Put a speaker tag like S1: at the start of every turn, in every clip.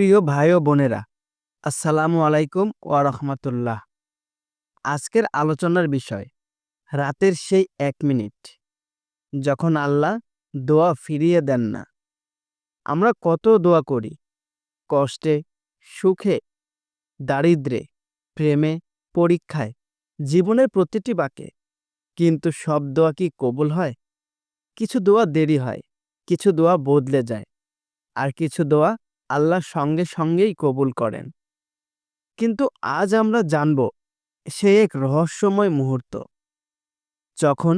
S1: প্রিয় ভাই ও বোনেরা, আসসালামু আলাইকুম ওয়া রাহমাতুল্লাহ। আজকের আলোচনার বিষয়, রাতের সেই এক মিনিট, যখন আল্লাহ দোয়া ফিরিয়ে দেন না। আমরা কত দোয়া করি, কষ্টে, সুখে, দারিদ্রে, প্রেমে, পরীক্ষায়, জীবনের প্রতিটি বাকে কিন্তু সব দোয়া কি কবুল হয়? কিছু দোয়া দেরি হয়, কিছু দোয়া বদলে যায়, আর কিছু দোয়া আল্লাহ সঙ্গে সঙ্গেই কবুল করেন। কিন্তু আজ আমরা জানব, সে এক রহস্যময় মুহূর্ত। যখন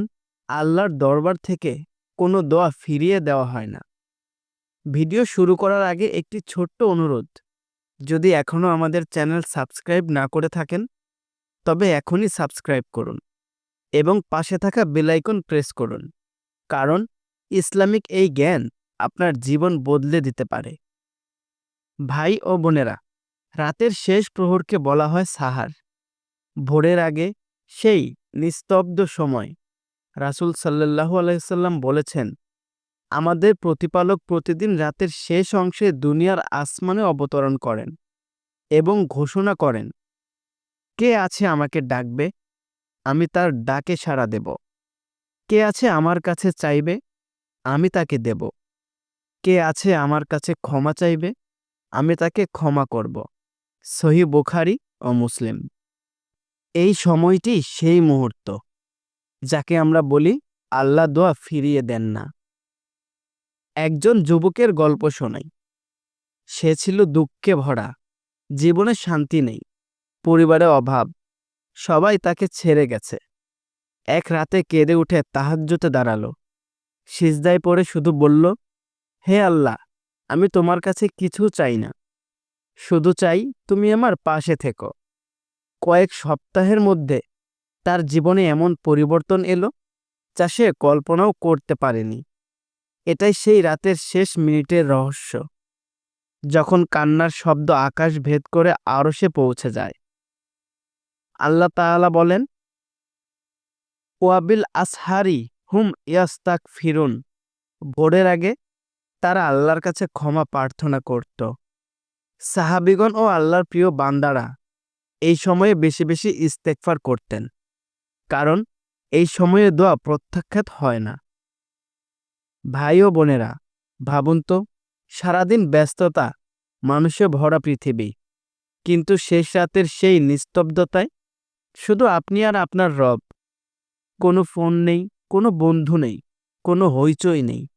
S1: আল্লাহর দরবার থেকে কোনো দোয়া ফিরিয়ে দেওয়া হয় না। ভিডিও শুরু করার আগে একটি ছোট্ট অনুরোধ, যদি এখনও আমাদের চ্যানেল সাবস্ক্রাইব না করে থাকেন, তবে এখনই সাবস্ক্রাইব করুন এবং পাশে থাকা বেলাইকন প্রেস করুন, কারণ ইসলামিক এই জ্ঞান আপনার জীবন বদলে দিতে পারে। ভাই ও বোনেরা, রাতের শেষ প্রহরকে বলা হয় সাহার। ভোরের আগে সেই নিস্তব্ধ সময় রাসূল সাল্লাল্লাহু আলাইসাল্লাম বলেছেন, আমাদের প্রতিপালক প্রতিদিন রাতের শেষ অংশে দুনিয়ার আসমানে অবতরণ করেন এবং ঘোষণা করেন, কে আছে আমাকে ডাকবে? আমি তার ডাকে সাড়া দেব। কে আছে আমার কাছে চাইবে? আমি তাকে দেব। কে আছে আমার কাছে ক্ষমা চাইবে? আমি তাকে ক্ষমা করব। সহি বুখারি ও মুসলিম। এই সময়টি সেই মুহূর্ত, যাকে আমরা বলি, আল্লাহ দোয়া ফিরিয়ে দেন না। একজন যুবকের গল্প শোনাই। সে ছিল দুঃখে ভরা, জীবনে শান্তি নেই, পরিবারে অভাব, সবাই তাকে ছেড়ে গেছে। এক রাতে কেঁদে উঠে তাহাজ্জতে দাঁড়াল। সিজদায় পড়ে শুধু বলল, হে আল্লাহ আমি তোমার কাছে কিছু চাই না। শুধু চাই তুমি আমার পাশে থেকো। কয়েক সপ্তাহের মধ্যে তার জীবনে এমন পরিবর্তন এলো যা সে কল্পনাও করতে পারেনি। এটাই সেই রাতের শেষ মিনিটের রহস্য। যখন কান্নার শব্দ আকাশ ভেদ করে আরও সে পৌঁছে যায়। আল্লাহ তাআলা বলেন, ওয়াবিল আসহারি হুম ইয়াস্তাক ফিরুন ভোরের আগে তারা আল্লাহর কাছে ক্ষমা প্রার্থনা করত। সাহাবিগণ ও আল্লাহর প্রিয় বান্দারা এই সময়ে বেশি বেশি ইস্তেকফার করতেন। কারণ এই সময়ে দোয়া প্রত্যাখ্যাত হয় না। ভাই ও বোনেরা, ভাবুন তো, সারাদিন ব্যস্ততা মানুষে ভরা পৃথিবী। কিন্তু শেষ রাতের সেই নিস্তব্ধতায় শুধু আপনি আর আপনার রব। কোনো ফোন নেই, কোনো বন্ধু নেই, কোনো হইচই নেই।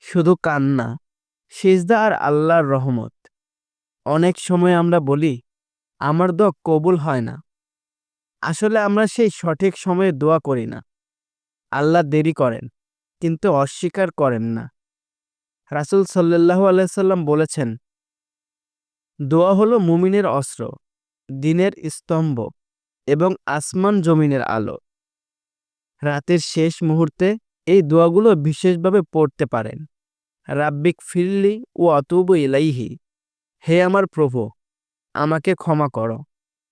S1: শুধু কান্না, সিজদা আর আল্লাহর রহমত। অনেক সময় আমরা বলি, আমার দোয়া কবুল হয় না। আসলে আমরা সেই সঠিক সময়ে দোয়া করি না। আল্লাহ দেরি করেন, কিন্তু অস্বীকার করেন না। রাসুল সাল্লাহ আলাইসাল্লাম বলেছেন, দোয়া হলো মুমিনের অস্ত্র, দিনের স্তম্ভ এবং আসমান জমিনের আলো। রাতের শেষ মুহূর্তে এই দোয়াগুলো বিশেষভাবে পড়তে পারেন। রাব্বিক ফিরলি ও অতুব ইলাইহি। হে আমার প্রভু, আমাকে ক্ষমা করো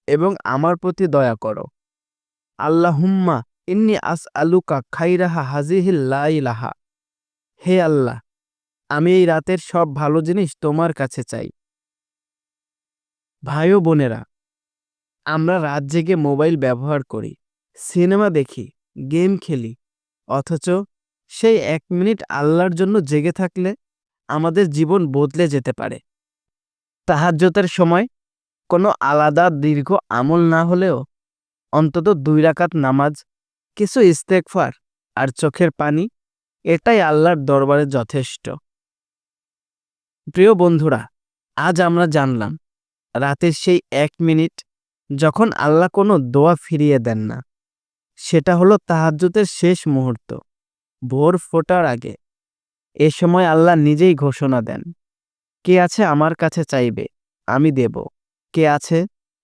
S1: এবং আমার প্রতি দয়া করো। আল্লাহুম্মা ইন্নি আস আলুকা খাইরাহা হাজিহিল্লাইলাহা হে আল্লাহ, আমি এই রাতের সব ভালো জিনিস তোমার কাছে চাই। ভাই ও বোনেরা, আমরা রাত জেগে মোবাইল ব্যবহার করি, সিনেমা দেখি, গেম খেলি অথচ সেই এক মিনিট আল্লাহর জন্য জেগে থাকলে আমাদের জীবন বদলে যেতে পারে। তাহাজ্যতের সময় কোনো আলাদা দীর্ঘ আমল না হলেও অন্তত দুই রাকাত নামাজ, কিছু ইস্তেকফার আর চোখের পানি, এটাই আল্লাহর দরবারে যথেষ্ট। প্রিয় বন্ধুরা, আজ আমরা জানলাম, রাতের সেই এক মিনিট যখন আল্লাহ কোনো দোয়া ফিরিয়ে দেন না। সেটা হলো তাহাজ্জুতের শেষ মুহূর্ত, ভোর ফোটার আগে। এ সময় আল্লাহ নিজেই ঘোষণা দেন, কে আছে আমার কাছে চাইবে, আমি দেব। কে আছে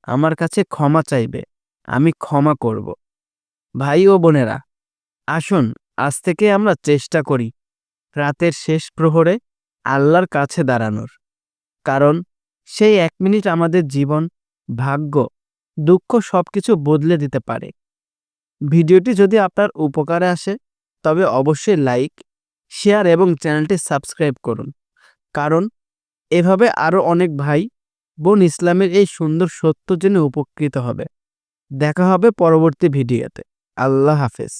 S1: আমার কাছে ক্ষমা চাইবে, আমি ক্ষমা করব। ভাই ও বোনেরা, আসুন, আজ থেকে আমরা চেষ্টা করি, রাতের শেষ প্রহরে আল্লাহর কাছে দাঁড়ানোর। কারণ সেই এক মিনিট আমাদের জীবন, ভাগ্য, দুঃখ সব কিছু বদলে দিতে পারে। ভিডিওটি যদি আপনার উপকারে আসে, তবে অবশ্যই লাইক, শেয়ার এবং চ্যানেলটি সাবস্ক্রাইব করুন। কারণ, এভাবে আরও অনেক ভাই বোন ইসলামের এই সুন্দর সত্য জেনে উপকৃত হবে। দেখা হবে পরবর্তী ভিডিওতে। আল্লাহ হাফেজ।